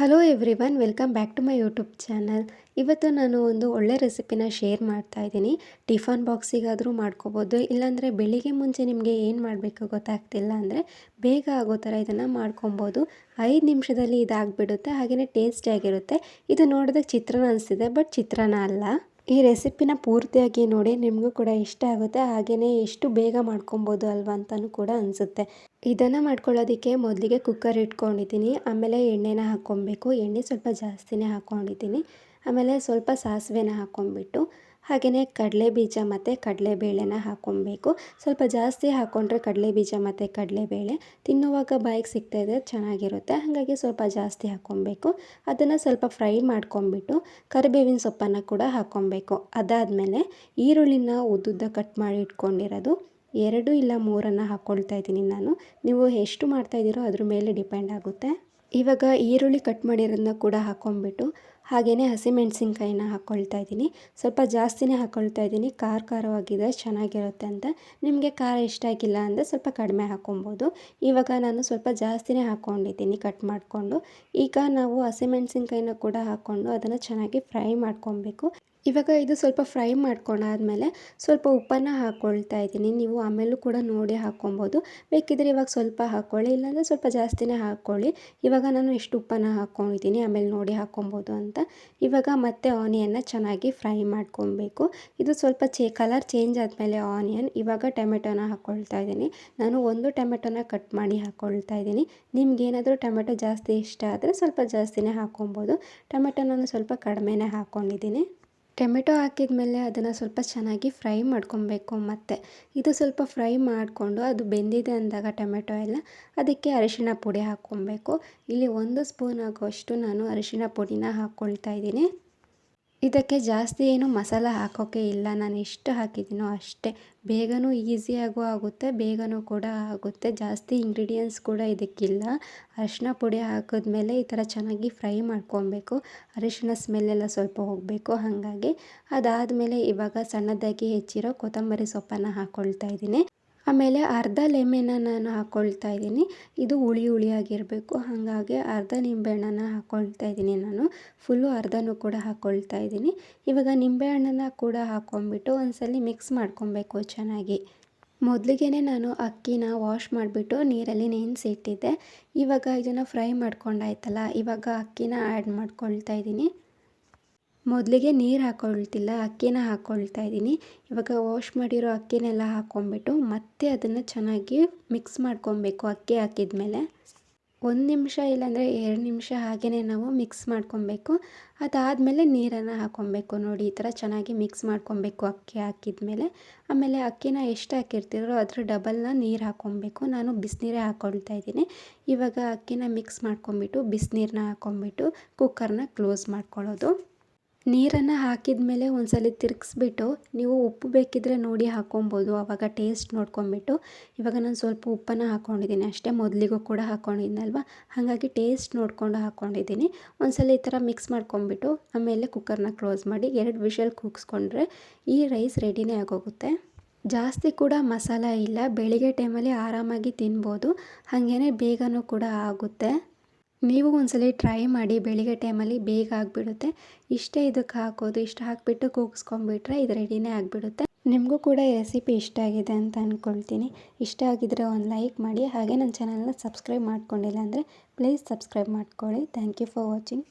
Hello everyone welcome back to my YouTube channel ಇವತ್ತು ನಾನು ಒಂದು ಒಳ್ಳೆ ರೆಸಿಪಿನ ಶೇರ್ ಮಾಡ್ತಾ ಇದ್ದೀನಿ. ಟಿಫನ್ ಬಾಕ್ಸಿಗಾದರೂ ಮಾಡ್ಕೋಬೋದು. ಇಲ್ಲಾಂದರೆ ಬೆಳಿಗ್ಗೆ ಮುಂಚೆ ನಿಮಗೆ ಏನು ಮಾಡಬೇಕು ಗೊತ್ತಾಗ್ತಿಲ್ಲ ಅಂದರೆ ಬೇಗ ಆಗೋ ಥರ ಇದನ್ನು ಮಾಡ್ಕೊಬೋದು. ಐದು ನಿಮಿಷದಲ್ಲಿ ಇದಾಗಿಬಿಡುತ್ತೆ ಹಾಗೆಯೇ ಟೇಸ್ಟಿಯಾಗಿರುತ್ತೆ ಇದು ನೋಡಿದಾಗ ಚಿತ್ರಾನ್ನ ಅನಿಸ್ತಿದೆ ಬಟ್ ಚಿತ್ರಾನ್ನ ಅಲ್ಲ. ಈ ರೆಸಿಪಿನ ಪೂರ್ತಿಯಾಗಿ ನೋಡಿ ನಿಮಗೂ ಕೂಡ ಇಷ್ಟ ಆಗುತ್ತೆ. ಹಾಗೆಯೇ ಎಷ್ಟು ಬೇಗ ಮಾಡ್ಕೊಬೋದು ಅಲ್ವಾ ಅಂತಲೂ ಕೂಡ ಅನಿಸುತ್ತೆ. ಇದನ್ನು ಮಾಡ್ಕೊಳ್ಳೋದಕ್ಕೆ ಮೊದಲಿಗೆ ಕುಕ್ಕರ್ ಇಟ್ಕೊಂಡಿದ್ದೀನಿ. ಆಮೇಲೆ ಎಣ್ಣೆನ ಹಾಕ್ಕೊಬೇಕು. ಎಣ್ಣೆ ಸ್ವಲ್ಪ ಜಾಸ್ತಿನೇ ಹಾಕ್ಕೊಂಡಿದ್ದೀನಿ. ಆಮೇಲೆ ಸ್ವಲ್ಪ ಸಾಸಿವೆನ ಹಾಕ್ಕೊಂಬಿಟ್ಟು ಹಾಗೆಯೇ ಕಡಲೆ ಬೀಜ ಮತ್ತು ಕಡಲೆಬೇಳೆನ ಹಾಕ್ಕೊಬೇಕು ಸ್ವಲ್ಪ ಜಾಸ್ತಿ ಹಾಕ್ಕೊಂಡ್ರೆ ಕಡಲೆ ಬೀಜ ಮತ್ತು ಕಡಲೆಬೇಳೆ ತಿನ್ನುವಾಗ ಬಾಯಿಗೆ ಸಿಗ್ತಾಯಿದ್ರೆ ಚೆನ್ನಾಗಿರುತ್ತೆ. ಹಾಗಾಗಿ ಸ್ವಲ್ಪ ಜಾಸ್ತಿ ಹಾಕ್ಕೊಬೇಕು ಅದನ್ನು ಸ್ವಲ್ಪ ಫ್ರೈ ಮಾಡ್ಕೊಂಬಿಟ್ಟು ಕರಿಬೇವಿನ ಸೊಪ್ಪನ್ನು ಕೂಡ ಹಾಕ್ಕೊಬೇಕು ಅದಾದಮೇಲೆ ಈರುಳ್ಳಿನ ಉದ್ದುದ್ದ ಕಟ್ ಮಾಡಿ ಇಟ್ಕೊಂಡಿರೋದು. ಎರಡು ಇಲ್ಲ ಮೂರನ್ನು ಹಾಕ್ಕೊಳ್ತಾ ಇದ್ದೀನಿ ನಾನು. ನೀವು ಎಷ್ಟು ಮಾಡ್ತಾಯಿದ್ದೀರೋ ಅದ್ರ ಮೇಲೆ ಡಿಪೆಂಡ್ ಆಗುತ್ತೆ. ಇವಾಗ ಈರುಳ್ಳಿ ಕಟ್ ಮಾಡಿರೋದನ್ನ ಕೂಡ ಹಾಕ್ಕೊಂಬಿಟ್ಟು ಹಾಗೆಯೇ ಹಸಿಮೆಣಸಿನ್ಕಾಯಿನ ಹಾಕ್ಕೊಳ್ತಾ ಇದ್ದೀನಿ. ಸ್ವಲ್ಪ ಜಾಸ್ತಿನೇ ಹಾಕ್ಕೊಳ್ತಾ ಇದ್ದೀನಿ. ಖಾರ ಖಾರವಾಗಿದೆ, ಚೆನ್ನಾಗಿರುತ್ತೆ ಅಂತ. ನಿಮಗೆ ಖಾರ ಇಷ್ಟ ಆಗಿಲ್ಲ ಅಂದರೆ ಸ್ವಲ್ಪ ಕಡಿಮೆ ಹಾಕ್ಕೊಬೋದು ಇವಾಗ ನಾನು ಸ್ವಲ್ಪ ಜಾಸ್ತಿನೇ ಹಾಕ್ಕೊಂಡಿದ್ದೀನಿ ಕಟ್ ಮಾಡಿಕೊಂಡು. ಈಗ ನಾವು ಹಸಿಮೆಣಸಿನ್ಕಾಯಿನ ಕೂಡ ಹಾಕ್ಕೊಂಡು ಅದನ್ನು ಚೆನ್ನಾಗಿ ಫ್ರೈ ಮಾಡ್ಕೊಬೇಕು. ಇವಾಗ ಇದು ಸ್ವಲ್ಪ ಫ್ರೈ ಮಾಡ್ಕೊಂಡಾದ್ಮೇಲೆ ಸ್ವಲ್ಪ ಉಪ್ಪನ್ನು ಹಾಕ್ಕೊಳ್ತಾ ಇದ್ದೀನಿ. ನೀವು ಆಮೇಲೂ ಕೂಡ ನೋಡಿ ಹಾಕ್ಕೊಬೋದು ಬೇಕಿದ್ದರೆ ಇವಾಗ ಸ್ವಲ್ಪ ಹಾಕ್ಕೊಳ್ಳಿ ಇಲ್ಲಾಂದರೆ ಸ್ವಲ್ಪ ಜಾಸ್ತಿನೇ ಹಾಕ್ಕೊಳ್ಳಿ ಇವಾಗ ನಾನು ಎಷ್ಟು ಉಪ್ಪನ್ನು ಹಾಕ್ಕೊಂಡಿದ್ದೀನಿ ಆಮೇಲೆ ನೋಡಿ ಹಾಕ್ಕೊಬೋದು ಅಂತ. ಇವಾಗ ಮತ್ತೆ ಆನಿಯನ್ನ ಚೆನ್ನಾಗಿ ಫ್ರೈ ಮಾಡ್ಕೊಬೇಕು. ಇದು ಸ್ವಲ್ಪ ಚೇ, ಕಲರ್ ಚೇಂಜ್ ಆದಮೇಲೆ ಆನಿಯನ್. ಇವಾಗ ಟೊಮೆಟೊನ ಹಾಕ್ಕೊಳ್ತಾ ಇದ್ದೀನಿ. ನಾನು ಒಂದು ಟೊಮೆಟೊನ ಕಟ್ ಮಾಡಿ ಹಾಕ್ಕೊಳ್ತಾ ಇದ್ದೀನಿ. ನಿಮ್ಗೇನಾದರೂ ಟೊಮೆಟೊ ಜಾಸ್ತಿ ಇಷ್ಟ ಆದರೆ ಸ್ವಲ್ಪ ಜಾಸ್ತಿನೇ ಹಾಕ್ಕೊಬೋದು ಟೊಮೆಟೊ ನಾನು ಸ್ವಲ್ಪ ಕಡಿಮೆನೇ ಹಾಕ್ಕೊಂಡಿದ್ದೀನಿ ಟೊಮೆಟೊ ಹಾಕಿದ ಮೇಲೆ ಅದನ್ನು ಸ್ವಲ್ಪ ಚೆನ್ನಾಗಿ ಫ್ರೈ ಮಾಡ್ಕೊಬೇಕು ಮತ್ತು. ಇದು ಸ್ವಲ್ಪ ಫ್ರೈ ಮಾಡಿಕೊಂಡು ಅದು ಬೆಂದಿದೆ ಅಂದಾಗ ಟೊಮೆಟೊ ಎಲ್ಲ, ಅದಕ್ಕೆ ಅರಿಶಿನ ಪುಡಿ ಹಾಕ್ಕೊಬೇಕು. ಇಲ್ಲಿ ಒಂದು ಸ್ಪೂನ್ ಆಗುವಷ್ಟು ನಾನು ಅರಿಶಿಣ ಪುಡಿನ ಹಾಕ್ಕೊಳ್ತಾ ಇದ್ದೀನಿ. ಇದಕ್ಕೆ ಜಾಸ್ತಿ ಏನು ಮಸಾಲ ಹಾಕೋಕ್ಕೆ ಇಲ್ಲ. ನಾನು ಎಷ್ಟು ಹಾಕಿದ್ದೀನೋ ಅಷ್ಟೇ. ಬೇಗನೂ ಈಸಿಯಾಗೂ ಆಗುತ್ತೆ, ಬೇಗನೂ ಕೂಡ ಆಗುತ್ತೆ. ಜಾಸ್ತಿ ಇಂಗ್ರೀಡಿಯೆಂಟ್ಸ್ ಕೂಡ ಇದಕ್ಕಿಲ್ಲ. ಅರಿಶಿನ ಪುಡಿ ಹಾಕಿದ್ಮೇಲೆ ಈ ಥರ ಚೆನ್ನಾಗಿ ಫ್ರೈ ಮಾಡ್ಕೊಬೇಕು. ಅರಿಶಿನ ಸ್ಮೆಲ್ಲೆಲ್ಲ ಸ್ವಲ್ಪ ಹೋಗಬೇಕು. ಹಾಗಾಗಿ ಅದಾದಮೇಲೆ ಇವಾಗ ಸಣ್ಣದಾಗಿ ಹೆಚ್ಚಿರೋ ಕೊತ್ತಂಬರಿ ಸೊಪ್ಪನ್ನು ಹಾಕ್ಕೊಳ್ತಾ ಇದ್ದೀನಿ. ಆಮೇಲೆ ಅರ್ಧ ಲೆಮೆನ ನಾನು ಹಾಕ್ಕೊಳ್ತಾ ಇದ್ದೀನಿ. ಇದು ಹುಳಿ ಹುಳಿಯಾಗಿರಬೇಕು. ಹಾಗಾಗಿ ಅರ್ಧ ನಿಂಬೆಹಣ್ಣನ್ನು ಹಾಕ್ಕೊಳ್ತಾ ಇದ್ದೀನಿ ನಾನು. ಫುಲ್ಲು ಅರ್ಧನೂ ಕೂಡ ಹಾಕ್ಕೊಳ್ತಾ ಇದ್ದೀನಿ. ಇವಾಗ ನಿಂಬೆಹಣ್ಣನ್ನು ಕೂಡ ಹಾಕ್ಕೊಂಬಿಟ್ಟು ಒಂದ್ಸಲ ಮಿಕ್ಸ್ ಮಾಡ್ಕೊಬೇಕು ಚೆನ್ನಾಗಿ. ಮೊದಲಿಗೆ ನಾನು ಅಕ್ಕಿನ ವಾಶ್ ಮಾಡಿಬಿಟ್ಟು ನೀರಲ್ಲಿ ನೆನೆಸಿಟ್ಟಿದ್ದೆ. ಇವಾಗ ಇದನ್ನು ಫ್ರೈ ಮಾಡ್ಕೊಂಡಾಯ್ತಲ್ಲ, ಇವಾಗ ಅಕ್ಕಿನ ಆ್ಯಡ್ ಮಾಡ್ಕೊಳ್ತಾ ಇದ್ದೀನಿ. ಮೊದಲಿಗೆ ನೀರು ಹಾಕ್ಕೊಳ್ತಿಲ್ಲ ಅಕ್ಕಿನ ಹಾಕ್ಕೊಳ್ತಾ ಇದ್ದೀನಿ. ಇವಾಗ ವಾಶ್ ಮಾಡಿರೋ ಅಕ್ಕಿನೆಲ್ಲ ಹಾಕ್ಕೊಂಬಿಟ್ಟು ಮತ್ತೆ ಅದನ್ನು ಚೆನ್ನಾಗಿ ಮಿಕ್ಸ್ ಮಾಡ್ಕೊಬೇಕು ಅಕ್ಕಿ ಹಾಕಿದ ಮೇಲೆ ಒಂದು ನಿಮಿಷ ಇಲ್ಲಾಂದರೆ ಎರಡು ನಿಮಿಷ ಹಾಗೆಯೇ ನಾವು ಮಿಕ್ಸ್ ಮಾಡ್ಕೊಬೇಕು. ಅದಾದಮೇಲೆ ನೀರನ್ನು ಹಾಕ್ಕೊಬೇಕು ನೋಡಿ, ಈ ಥರ ಚೆನ್ನಾಗಿ ಮಿಕ್ಸ್ ಮಾಡ್ಕೊಬೇಕು ಅಕ್ಕಿ ಹಾಕಿದ ಮೇಲೆ ಆಮೇಲೆ ಅಕ್ಕಿನ ಎಷ್ಟು ಹಾಕಿರ್ತೀರೋ ಅದರ ಡಬಲ್ನ ನೀರು ಹಾಕ್ಕೊಬೇಕು ನಾನು ಬಿಸಿನೀರೇ ಹಾಕ್ಕೊಳ್ತಾ ಇದ್ದೀನಿ. ಇವಾಗ ಅಕ್ಕಿನ ಮಿಕ್ಸ್ ಮಾಡ್ಕೊಂಬಿಟ್ಟು ಬಿಸಿನೀರನ್ನ ಹಾಕ್ಕೊಂಬಿಟ್ಟು ಕುಕ್ಕರ್ನ ಕ್ಲೋಸ್ ಮಾಡ್ಕೊಳ್ಳೋದು. ನೀರನ್ನು ಹಾಕಿದ ಮೇಲೆ ಒಂದ್ಸಲ ತಿರುಗಿಸ್ಬಿಟ್ಟು ನೀವು ಉಪ್ಪು ಬೇಕಿದ್ದರೆ ನೋಡಿ ಹಾಕ್ಕೊಬೋದು ಆವಾಗ ಟೇಸ್ಟ್ ನೋಡ್ಕೊಂಬಿಟ್ಟು ಇವಾಗ ನಾನು ಸ್ವಲ್ಪ ಉಪ್ಪನ್ನು ಹಾಕ್ಕೊಂಡಿದ್ದೀನಿ ಅಷ್ಟೇ ಮೊದಲಿಗೂ ಕೂಡ ಹಾಕ್ಕೊಂಡಿದ್ನಲ್ವ ಹಾಗಾಗಿ ಟೇಸ್ಟ್ ನೋಡಿಕೊಂಡು ಹಾಕ್ಕೊಂಡಿದ್ದೀನಿ ಒಂದ್ಸಲ ಈ ಥರ ಮಿಕ್ಸ್ ಮಾಡ್ಕೊಂಬಿಟ್ಟು ಆಮೇಲೆ ಕುಕ್ಕರ್ನ ಕ್ಲೋಸ್ ಮಾಡಿ ಎರಡು ವಿಷಲ್ ಕೂಗಿಸ್ಕೊಂಡ್ರೆ ಈ ರೈಸ್ ರೆಡಿನೇ ಆಗೋಗುತ್ತೆ. ಜಾಸ್ತಿ ಕೂಡ ಮಸಾಲ ಇಲ್ಲ, ಬೆಳಿಗ್ಗೆ ಟೈಮಲ್ಲಿ ಆರಾಮಾಗಿ ತಿನ್ಬೋದು ಹಾಗೇ ಬೇಗನೂ ಕೂಡ ಆಗುತ್ತೆ. ನೀವು ಒಂದ್ಸಲ ಟ್ರೈ ಮಾಡಿ ಬೆಳಿಗ್ಗೆ ಟೈಮಲ್ಲಿ ಬೇಗ ಆಗಿಬಿಡುತ್ತೆ. ಇಷ್ಟೇ ಇದಕ್ಕೆ ಹಾಕೋದು, ಇಷ್ಟು ಹಾಕಿಬಿಟ್ಟು ಕೂಗಿಸ್ಕೊಂಬಿಟ್ರೆ ಇದು ರೆಡಿನೇ ಆಗಿಬಿಡುತ್ತೆ. ನಿಮಗೂ ಕೂಡ ಈ ರೆಸಿಪಿ ಇಷ್ಟ ಆಗಿದೆ ಅಂತ ಅಂದ್ಕೊಳ್ತೀನಿ ಇಷ್ಟ ಆಗಿದ್ರೆ ಒಂದು ಲೈಕ್ ಮಾಡಿ, ಹಾಗೆ ನನ್ನ ಚಾನಲ್ನ ಸಬ್ಸ್ಕ್ರೈಬ್ ಮಾಡ್ಕೊಂಡಿಲ್ಲ ಅಂದರೆ ಪ್ಲೀಸ್ ಸಬ್ಸ್ಕ್ರೈಬ್ ಮಾಡ್ಕೊಳ್ಳಿ. Thank you for watching